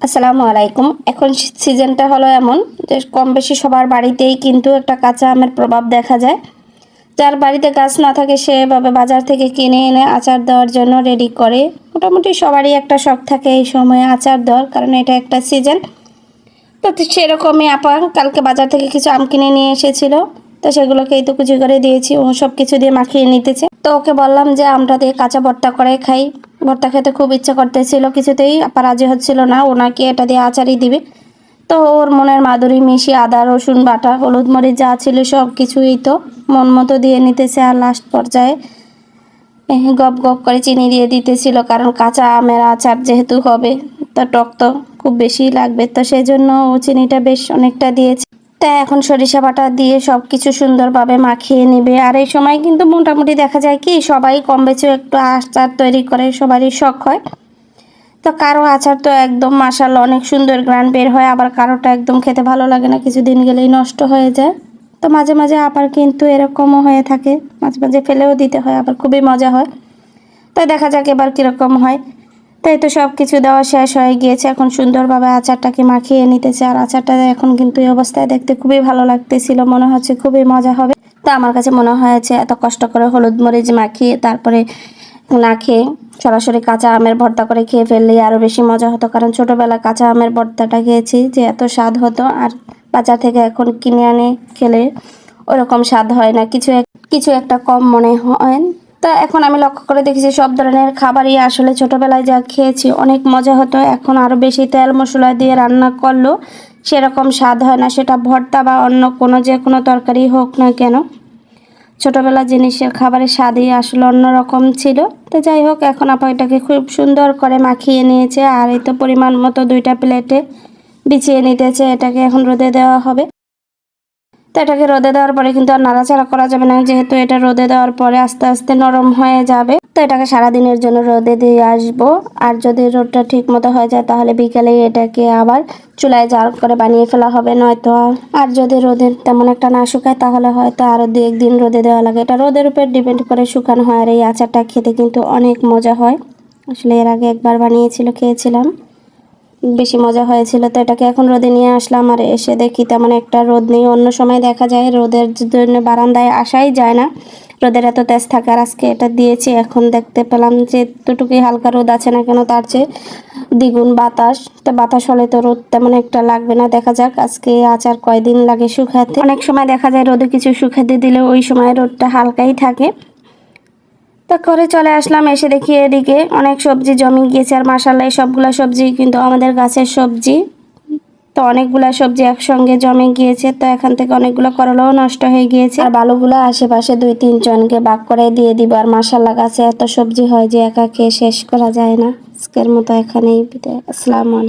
আসসালামু আলাইকুম। এখন সিজনটা হলো এমন যে কম বেশি সবার বাড়িতেই কিন্তু একটা কাঁচা আমের প্রভাব দেখা যায়। যার বাড়িতে গাছ না থাকে সে এভাবে বাজার থেকে কিনে এনে আচার দেওয়ার জন্য রেডি করে। মোটামুটি সবারই একটা শখ থাকে এই সময়ে আচার দেওয়ার, কারণ এটা একটা সিজন। তো সেরকমই আপা কালকে বাজার থেকে কিছু আম কিনে নিয়ে এসেছিল। তো সেগুলোকে এই তো কুচি করে দিয়েছি, ও সব কিছু দিয়ে মাখিয়ে নিতেছে। তো ওকে বললাম যে আমটা দিয়ে কাঁচা ভর্তা করে খাই। ভর্তা খেতে খুব ইচ্ছা করতেছিল, কিছুতেই আপা রাজি হচ্ছিল না, ওনাকে এটা দিয়ে আচারই দিবে। তো ওর মনের মাধুরী মিশিয়ে আদা, রসুন, বাটা, হলুদ মরিচ যা ছিল সব কিছুই তো মন মতো দিয়ে নিতেছে আর লাস্ট পর্যায়ে গপ গপ করে চিনি দিয়ে দিতেছিল, কারণ কাঁচা আমের আচার যেহেতু হবে, তো টক তো খুব বেশি লাগবে, তো সেই জন্য ও চিনিটা বেশ অনেকটা দিয়েছে। তা এখন সরিষা বাটা দিয়ে সব কিছু সুন্দরভাবে মাখিয়ে নেবে। আর এই সময় কিন্তু মোটামুটি দেখা যায় কি, সবাই কম বেশি একটু আচার তৈরি করে, সবারই শখ হয়। তো কারও আচার তো একদম মাসাল অনেক সুন্দর গ্রান বের হয়, আবার কারোটা একদম খেতে ভালো লাগে না, কিছুদিন গেলেই নষ্ট হয়ে যায়। তো মাঝে মাঝে আবার কিন্তু এরকমও হয়ে থাকে, মাঝে মাঝে ফেলেও দিতে হয়, আবার খুবই মজা হয়। তো দেখা যাক এবার কীরকম হয়। তাই তো সব কিছু দেওয়া শেষ হয়ে গিয়েছে। এখন সুন্দরভাবে আচারটাকে মাখিয়ে নিতেছে। আর আচারটা এখন কিন্তু এই অবস্থায় দেখতে খুবই ভালো লাগতেছিল। মনে হচ্ছে খুবই মজা হবে। তা আমার কাছে মনে হয়েছে, এত কষ্ট করে হলুদ মরিচ মাখিয়ে তারপরে না খেয়ে সরাসরি কাঁচা আমের ভর্তা করে খেয়ে ফেললে আরও বেশি মজা হতো। কারণ ছোটোবেলায় কাঁচা আমের ভর্তাটা খেয়েছি যে এত স্বাদ হতো। আর বাজার থেকে এখন কিনে আনে খেলে ওরকম স্বাদ হয় না। কিছু কিছু একটা কম মনে হয় তা এখন আমি লক্ষ্য করে দেখেছি সব ধরনের খাবারই আসলে ছোটোবেলায় যা খেয়েছি, অনেক মজা হতো। এখন আরও বেশি তেল মশলা দিয়ে রান্না করলেও সেরকম স্বাদ হয় না। সেটা ভর্তা বা অন্য কোনো যে কোনো তরকারি হোক না কেন, ছোটোবেলার জিনিসের খাবারের স্বাদই আসলে অন্যরকম ছিল। তো যাই হোক, এখন আপা এটাকে খুব সুন্দর করে মাখিয়ে নিয়েছে আর এই তো পরিমাণ মতো দুইটা প্লেটে বিছিয়ে নিতেছে। এটাকে এখন রোদে দেওয়া হবে। এটাকে রোদে দেওয়ার পরে কিন্তু আর নাড়াচাড়া করা যাবে না। যেহেতু এটা রোদে দেওয়ার পরে আস্তে আস্তে নরম হয়ে যাবে, তো এটাকে সারাদিনের জন্য রোদে দিয়ে আসব। আর যদি রোদটা ঠিক মতো হয়ে যায়, তাহলে বিকেলে এটাকে আবার চুলায় জাল করে বানিয়ে ফেলা হবে নয়তো। আর যদি রোদের তেমন একটা না শুকায়, তাহলে হয়তো আরও দু একদিন রোদে দেওয়া লাগে। এটা রোদের উপর ডিপেন্ড করে শুকানো হয়। আর এই আচারটা খেতে কিন্তু অনেক মজা হয়। আসলে এর আগে একবার বানিয়েছিল, খেয়েছিলাম। বেশি মজা হয়েছিল, তো এটাকে এখন রোদে নিয়ে আসলাম আর এসে দেখি তেমন একটা রোদ নেই। অন্য সময় দেখা যায় রোদের জন্য বারান্দায় আসাই যায় না। রোদের এত তেজ থাকার আজকে এটা দিয়েছি, এখন দেখতে পেলাম যে এতটুকুই হালকা রোদ আছে না কেন, তার চেয়ে দ্বিগুণ বাতাস। তো বাতাস হলে তো রোদ তেমন একটা লাগবে না, দেখা যাক আজকে আচার কয়দিন লাগে শুকাতে অনেক সময় দেখা যায় রোদে কিছু শুকাতে দিলে ওই সময় রোদটা হালকাই থাকে। তা করে চলে আসলাম, এসে দেখি এদিকে অনেক সবজি জমি গিয়েছে আর মাসাল্লাহ সবগুলা সবজি কিন্তু আমাদের গাছের সবজি। তো অনেকগুলা সবজি একসঙ্গে জমে গিয়েছে, তো এখান থেকে অনেকগুলো করলাও নষ্ট হয়ে গিয়েছে। আর বালুগুলো আশেপাশে দুই তিন জনকে বাক করে দিয়ে দিব আর মাসাল্লাহ গাছে এত সবজি হয় যে একা খেয়ে শেষ করা যায় না। আজকের মতো এখানেই আসসালামু আলাইকুম।